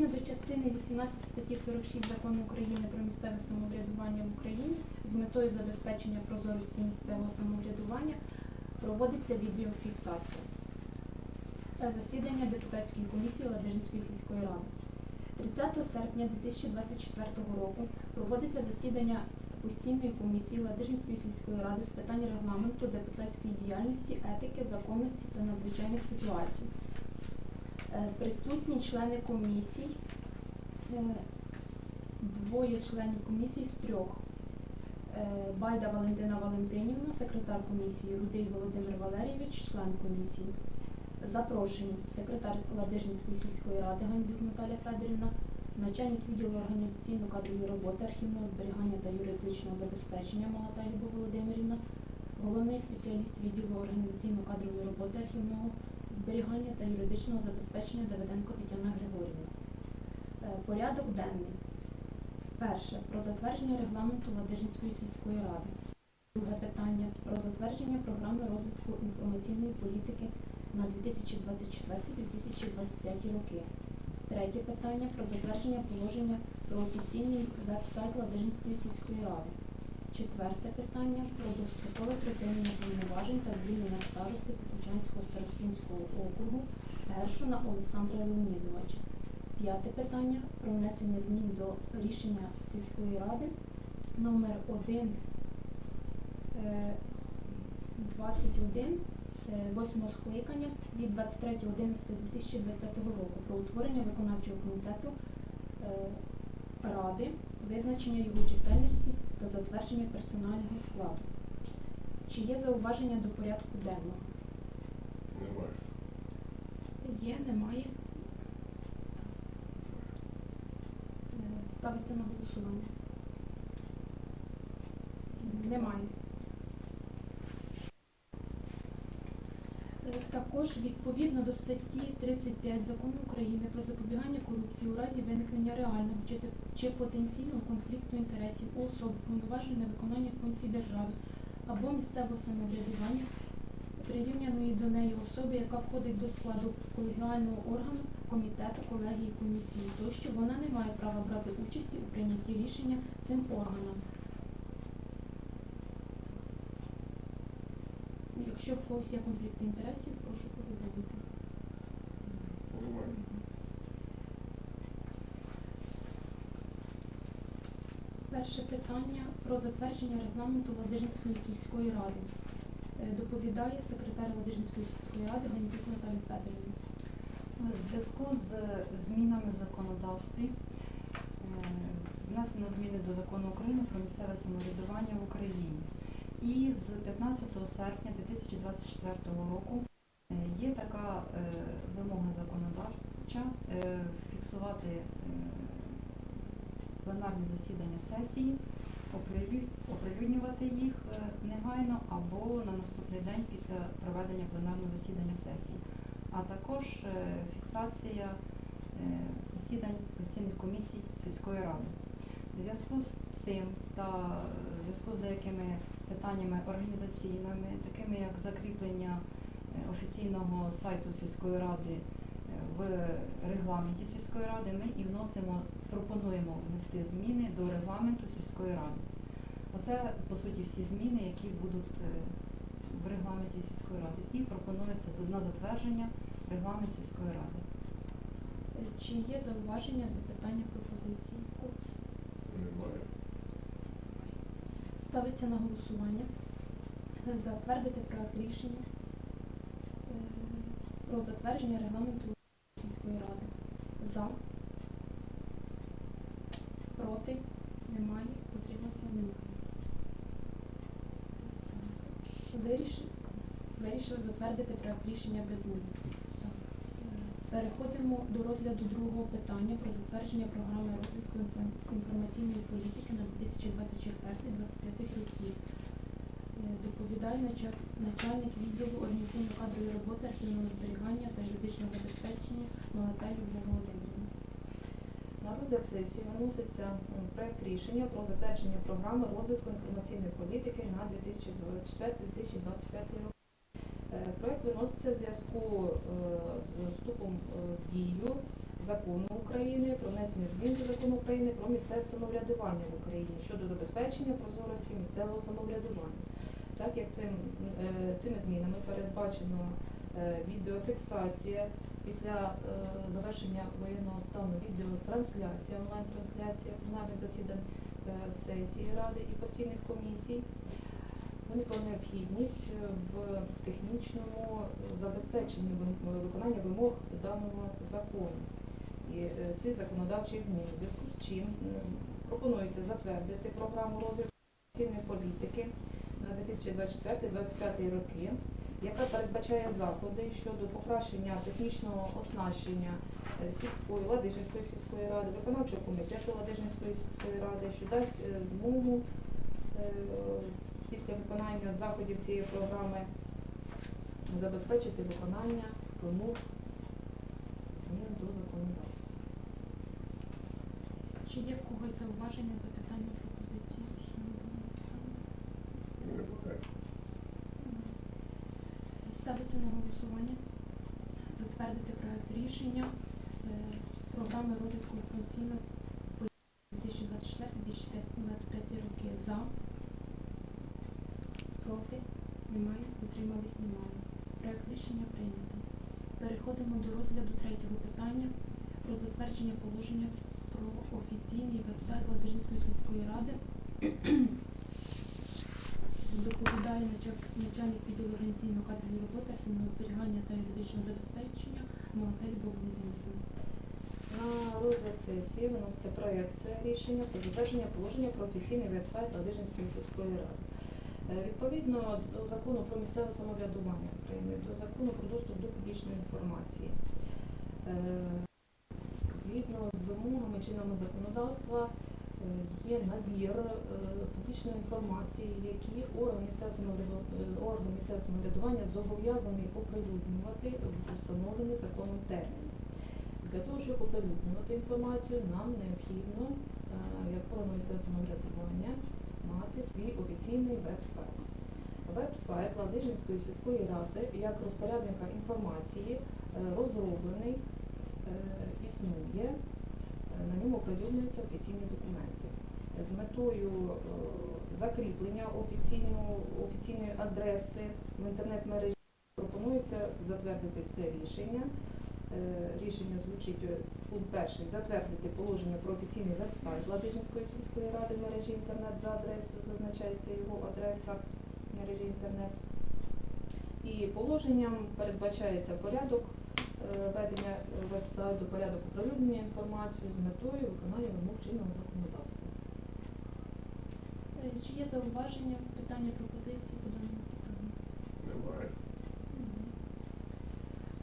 Відповідно до частини 18 статті 46 Закону України про місцеве самоврядування в Україні з метою забезпечення прозорості місцевого самоврядування проводиться відеофіксація засідання депутатської комісії Ладижинської сільської ради. 30 серпня 2024 року проводиться засідання постійної комісії Ладижинської сільської ради з питань регламенту, депутатської діяльності, етики, законності та надзвичайних ситуацій. Е, Присутні члени комісій, е, двоє членів комісії з трьох. Е, Байда Валентина Валентинівна, секретар комісії, Рудий Володимир Валерійович, член комісії. Запрошені секретар Ладижинської сільської ради Гандзюк Наталя Федорівна, начальник відділу організаційно-кадрової роботи, архівного зберігання та юридичного забезпечення Малата Любов Володимирівна, головний спеціаліст відділу організаційно-кадрової роботи, архівного зберігання та юридичного забезпечення Давиденко Тетяна Григорівна. Е, Порядок денний. Перше. Про затвердження регламенту Ладижинської сільської ради. Друге питання про затвердження програми розвитку інформаційної політики на 2024-2025 роки. Третє питання про затвердження положення про офіційний веб-сайт Ладижинської сільської ради. Четверте питання про дострокове припинення повноважень та звільнення старости Петричанського старостинського округу Гершуна Олександра Леонідовича. П'яте питання про внесення змін до рішення сільської ради номер 1 е, 21 е, восьмого скликання від 23.11.2020 року про утворення виконавчого комітету е, ради, визначення його чисельності та затвердження персонального складу. Чи є зауваження до порядку денного? Немає. Є, немає. Е, Ставиться на голосування. Немає. Е, Також відповідно до статті 35 Закону України про корупції у разі виникнення реального чи, чи потенційного конфлікту інтересів у особи повноважень на виконання функцій держави або місцевого самоврядування, прирівняної до неї особи, яка входить до складу колегіального органу, комітету, колегії, комісії тощо, вона не має права брати участі у прийнятті рішення цим органом. Якщо в когось є конфлікт інтересів, прошу повідомити. Немає. Перше питання про затвердження регламенту Ладижинської сільської ради. Е, Доповідає секретар Ладижинської сільської ради Гандзюк Наталія Федорівна. В зв'язку з змінами в законодавстві е, внесено зміни до закону України про місцеве самоврядування в Україні. І з 15 серпня 2024 року е, є така е, вимога законодавча е, фіксувати е, пленарні засідання сесії, оприлюднювати їх е, негайно або на наступний день після проведення пленарного засідання сесії а також е, фіксація е, засідань постійних комісій сільської ради. У зв'язку з цим та в зв'язку з деякими питаннями організаційними, такими як закріплення офіційного сайту сільської ради в регламенті сільської ради, ми і вносимо, пропонуємо внести зміни до регламенту сільської ради. Оце по суті всі зміни, які будуть е, в регламенті сільської ради. І пропонується на затвердження регламент сільської ради. Е, Чи є зауваження, запитання, пропозиції? Немає. Ставиться на голосування. Затвердити проект рішення е, про затвердження регламенту сільської ради. За. Проти. Немає. Утримався. Немає. Вирішили, вирішили затвердити проект рішення без змін. Переходимо до розгляду другого питання про затвердження програми розвитку інформаційної політики на 2024-2025 років. Е, Доповідає начальник відділу організаційно-кадрової роботи, архівного зберігання та юридичного забезпечення Малатай Любов. На розгляд сесії виноситься проект рішення про затвердження програми розвитку інформаційної політики на 2024-2025 рік. Е, Проект виноситься в зв'язку е, з вступом в дію закону України про внесення змін до закону України про місцеве самоврядування в Україні щодо забезпечення прозорості місцевого самоврядування. Так як цим, е, цими змінами передбачено відеофіксація після е, завершення воєнного стану, відеотрансляція, онлайн-трансляція пленарних засідань е, сесії ради і постійних комісій. Виникла необхідність е, в технічному забезпеченні виконання вимог даного закону і е, цих законодавчих змін. В зв'язку з чим пропонується затвердити програму розвитку політики на 2024-2025 роки, яка передбачає заходи щодо покращення технічного оснащення е, сільської Ладижинської сільської ради, виконавчого комітету Ладижинської сільської ради, що дасть е, змогу е, після виконання заходів цієї програми забезпечити виконання вимог змін до законодавства. Чи є в когось зауваження, запитання, пропозиції стосовно даного питання? Немає. Ставиться на голосування затвердити проект рішення е, програми розвитку інформаційної політики 2024-2025 роки. За, проти, немає, утримались, немає. Проект рішення прийнято. Переходимо до розгляду третього питання про затвердження положення про офіційний веб-сайт Ладижинської сільської ради. Доповідає началь- начальник організаційної кадрової роботи, архівного зберігання та юридичного забезпечення Малатель Володимирівна. На розгляд сесії виноситься проєкт рішення про затвердження положення про офіційний веб-сайт Ладижинської сільської ради. Е, Відповідно до закону про місцеве самоврядування України, до закону про доступ до публічної інформації. е, Згідно з вимогами чинного законодавства е, є набір е, інформації, які орган місцевого самоврядування зобов'язаний оприлюднювати в установлені законом терміни. Для того, щоб оприлюднювати інформацію, нам необхідно, е, як орган місцевого самоврядування, мати свій офіційний веб-сайт. Веб-сайт Ладижинської сільської ради як розпорядника інформації е, розроблений, е, існує, на ньому оприлюднюються офіційні документи. З метою е, закріплення офіційної адреси в інтернет-мережі пропонується затвердити це рішення. Е, Рішення звучить е, пункт перший затвердити положення про офіційний веб-сайт Ладижинської сільської ради мережі інтернет за адресою, зазначається його адреса мережі інтернет. І положенням передбачається порядок ведення веб-сайту, порядок оприлюднення інформації з метою виконання вимог чинного законодавства. Е, Чи є зауваження, питання, пропозиції по даному питанню? Немає.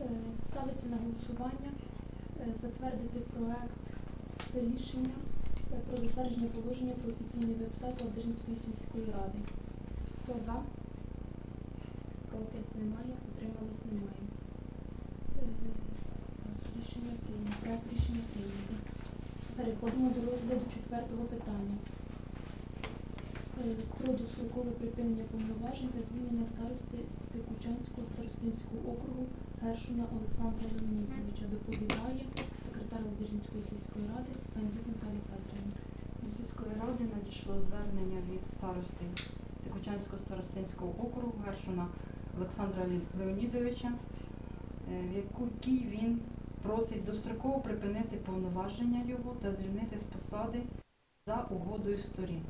Е, Ставиться на голосування е, затвердити проект рішення про затвердження положення про офіційний веб-сайт Ладижинської сільської ради. Хто за? Проти немає, утримались немає. Рішення прийнято. Проект рішення прийнято. Переходимо до розгляду четвертого питання. Е, Про дострокове припинення повноважень та звільнення старости Пекучанського старостинського округу Гершуна Олександра Леонідовича доповідає секретар Ладижинської сільської ради Гандюк Наталія Федорівна. До сільської ради надійшло звернення від старости Тихочанського старостинського округу Гершуна Олександра Леонідовича, е, в якій він просить достроково припинити повноваження його та звільнити з посади за угодою сторін.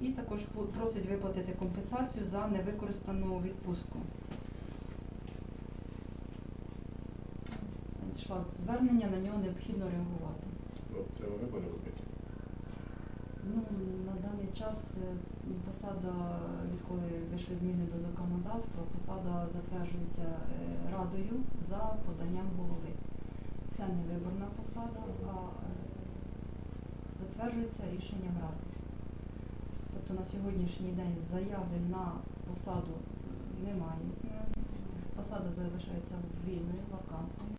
І також просить виплатити компенсацію за невикористану відпустку. Надійшло звернення, на нього необхідно реагувати. Це вони робити. Ну, на даний час е, посада, відколи вийшли зміни до законодавства, посада затверджується е, радою за поданням голови. Це не виборна посада, а е, затверджується рішенням ради. Тобто на сьогоднішній день заяви на посаду немає. Посада залишається вільною, вакантною.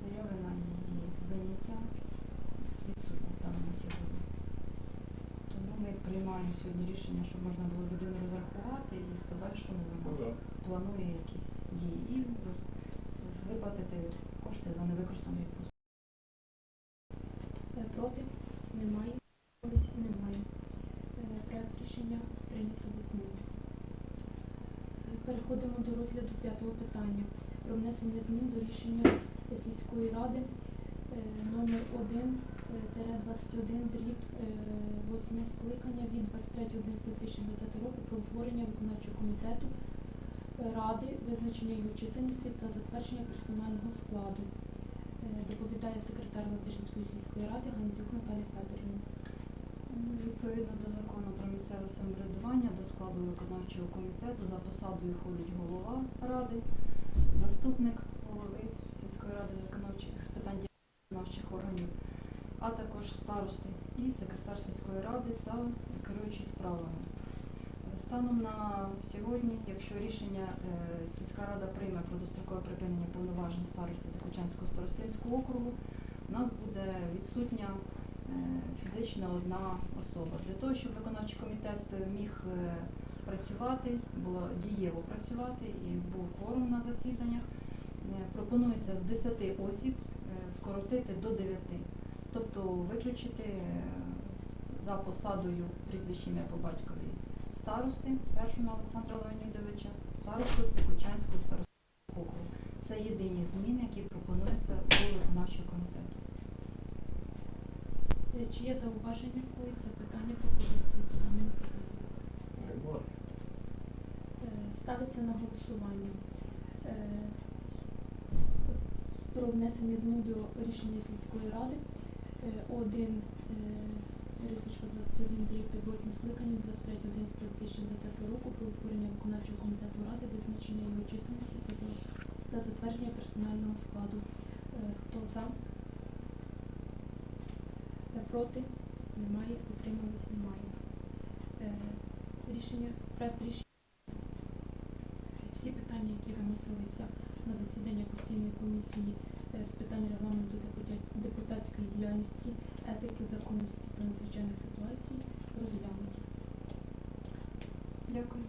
Заяви на її заняття відсутні станом на сьогодні. Тому ми приймаємо сьогодні рішення, щоб можна було людину розрахувати і в подальшому Ну, планує якісь дії і виплатити кошти за невикористану прийнято прийнятого змін. Е, переходимо до розгляду п'ятого питання про внесення змін до рішення сільської ради е, номер 1 21 е, дріб 8 скликання від 23.11.2020 року про утворення виконавчого комітету ради, визначення його чисельності та затвердження персонального складу. Доповідає секретар Латишинської сільської ради Гандюк Наталія Федорівна. Відповідно до закону про місцеве самоврядування до складу виконавчого комітету за посадою входить голова ради, заступник голови сільської ради з виконавчих з питань виконавчих органів, а також старости і секретар сільської ради та керуючий справами. Станом на сьогодні, якщо рішення е, сільська рада прийме про дострокове припинення повноважень старости Тихочанського старостинського округу, у нас буде відсутня фізично одна особа. Для того, щоб виконавчий комітет міг е, працювати, було дієво працювати і був кворум на засіданнях, е, пропонується з 10 осіб е, скоротити до 9. Тобто виключити за посадою прізвище ім'я по батькові старости Першого Олександра Леонідовича, старосту Тикучанського старостинського округу. Це єдині зміни, які пропонуються до виконавчого комітету. Е, Чи є зауваження в когось, запитання, пропозиції? Е, Ставиться на голосування е, про внесення змін до рішення сільської ради 1 рисочка 21 дріб 8 скликання 23.11.2020 року про утворення виконавчого комітету ради, визначення його чисельності та затвердження персонального складу. Хто за? Проти? Немає. Утримались? Немає. Е, рішення, проект рішення. Всі питання, які виносилися на засідання постійної комісії е, з питань регламенту депутатської діяльності, етики, законності та надзвичайних ситуацій, розглянуті. Дякую.